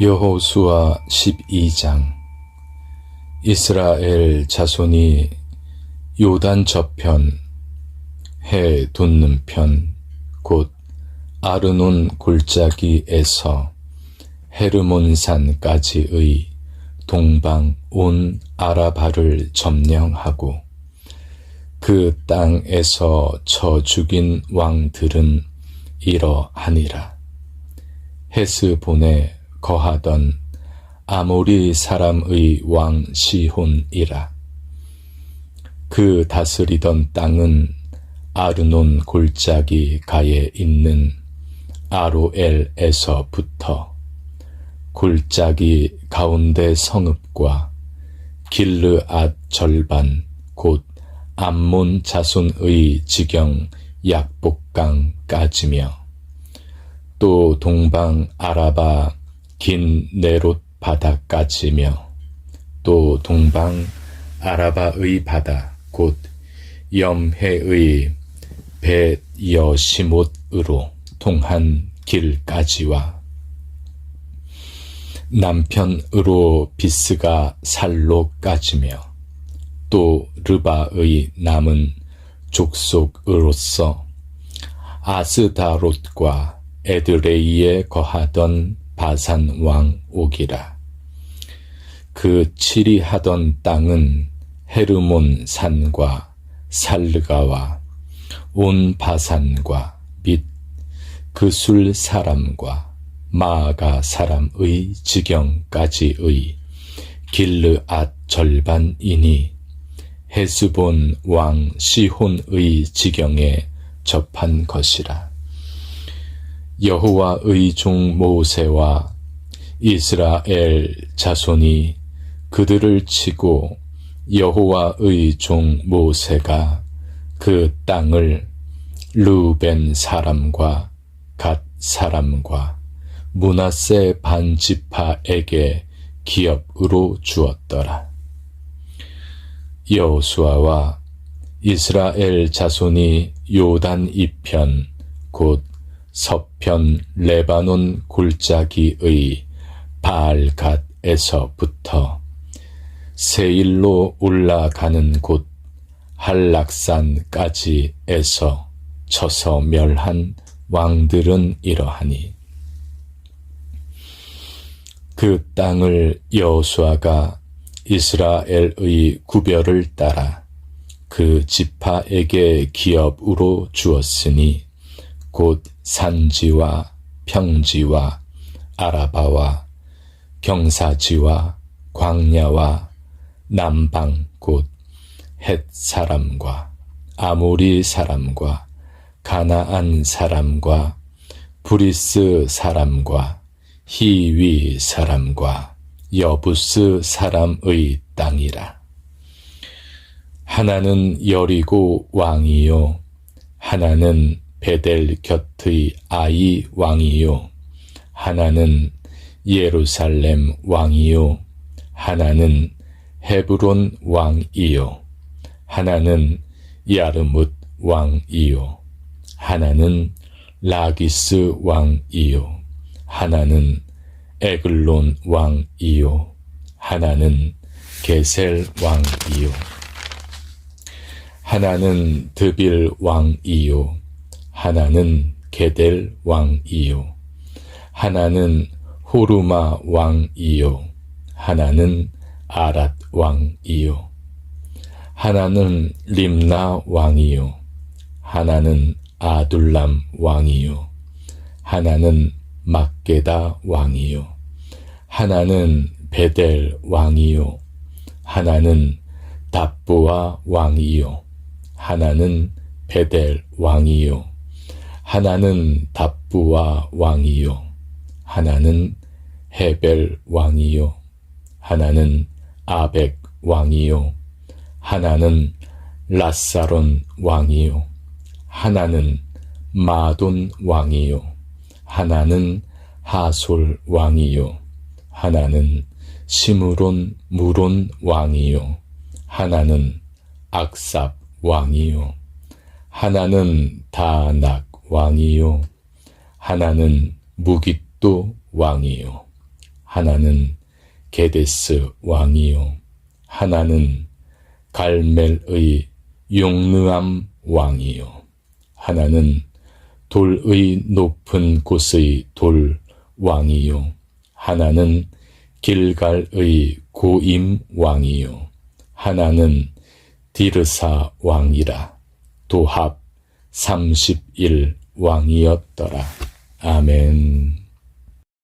여호수아 12장 이스라엘 자손이 요단 저편 해 돋는 편 곧 아르논 골짜기에서 헤르몬산까지의 동방 온 아라바를 점령하고 그 땅에서 쳐 죽인 왕들은 이러하니라. 헤스본에 거하던 아모리 사람의 왕 시혼이라. 그 다스리던 땅은 아르논 골짜기 가에 있는 아로엘에서부터 골짜기 가운데 성읍과 길르앗 절반 곧 암몬 자손의 지경 약복강까지며 또 동방 아라바 긴 네롯 바다까지며 또 동방 아라바의 바다 곧 염해의 베여시못으로 통한 길까지와 남편으로 비스가 살로까지며 또 르바의 남은 족속으로서 아스다롯과 에드레이에 거하던 바산 왕 옥이라. 그 치리하던 땅은 헤르몬 산과 살르가와 온 바산과 및 그술 사람과 마아가 사람의 지경까지의 길르앗 절반이니 헤스본 왕 시혼의 지경에 접한 것이라. 여호와의 종 모세와 이스라엘 자손이 그들을 치고 여호와의 종 모세가 그 땅을 루벤 사람과 갓 사람과 문하세 반지파에게 기업으로 주었더라. 여호수아와 이스라엘 자손이 요단 이편 곧 서편 레바논 골짜기의 바알갓에서부터 세일로 올라가는 곳 한락산까지에서 쳐서 멸한 왕들은 이러하니 그 땅을 여호수아가 이스라엘의 구별을 따라 그 지파에게 기업으로 주었으니 곧 산지와 평지와 아라바와 경사지와 광야와 남방 곧 헷 사람과 아모리 사람과 가나안 사람과 브리스 사람과 히위 사람과 여부스 사람의 땅이라. 하나는 여리고 왕이요, 하나는 베델 곁의 아이 왕이요, 하나는 예루살렘 왕이요, 하나는 헤브론 왕이요, 하나는 야르뭇 왕이요, 하나는 라기스 왕이요, 하나는 에글론 왕이요, 하나는 게셀 왕이요, 하나는 드빌 왕이요, 하나는 게델 왕이요, 하나는 호르마 왕이요, 하나는 아랏 왕이요, 하나는 림나 왕이요, 하나는 아둘람 왕이요, 하나는 막게다 왕이요, 하나는 베델 왕이요, 하나는 답부와 왕이요, 하나는 베델 왕이요, 하나는 답부와 왕이요, 하나는 헤벨 왕이요, 하나는 아벡 왕이요, 하나는 라사론 왕이요, 하나는 마돈 왕이요, 하나는 하솔 왕이요, 하나는 시므론 무론 왕이요, 하나는 악삽 왕이요, 하나는 다낙 왕이요, 하나는 무깃도 왕이요, 하나는 게데스 왕이요. 하나는 갈멜의 용느암 왕이요. 하나는 돌의 높은 곳의 돌 왕이요. 하나는 길갈의 고임 왕이요. 하나는 디르사 왕이라. 도합 31 왕이었더라. 아멘.